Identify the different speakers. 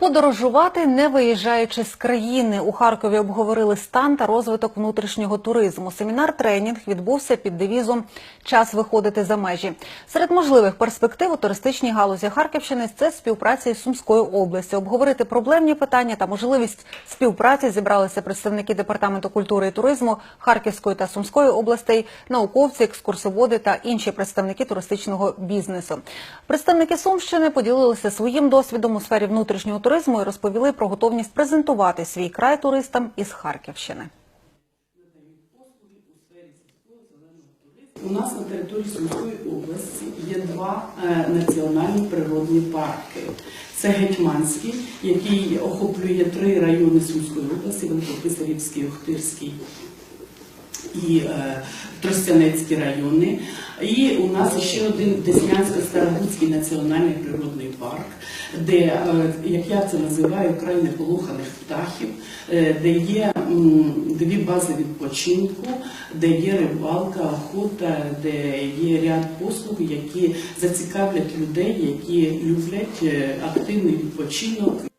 Speaker 1: Подорожувати не виїжджаючи з країни у Харкові обговорили стан та розвиток внутрішнього туризму. Семінар-тренінг відбувся під девізом Час виходити за межі. Серед можливих перспектив у туристичній галузі Харківщини це співпраця із Сумською областю. Обговорити проблемні питання та можливість співпраці зібралися представники департаменту культури і туризму Харківської та Сумської областей, науковці, екскурсоводи та інші представники туристичного бізнесу. Представники Сумщини поділилися своїм досвідом у сфері внутрішнього туризму і розповіли про готовність презентувати свій край туристам із Харківщини.
Speaker 2: У нас на території Сумської області є два е, національні природні парки. Це Гетьманський, який охоплює три райони Сумської області: Великописарівський, Охтирський і е, Тростянецький райони. І у нас ще один Деснянсько-Старогуцький національний природний парк, де, е, як я це називаю, край неполоханих птахів, е, де є дві бази відпочинку, де є рибалка, охота, де є ряд послуг, які зацікавлять людей, які люблять активний відпочинок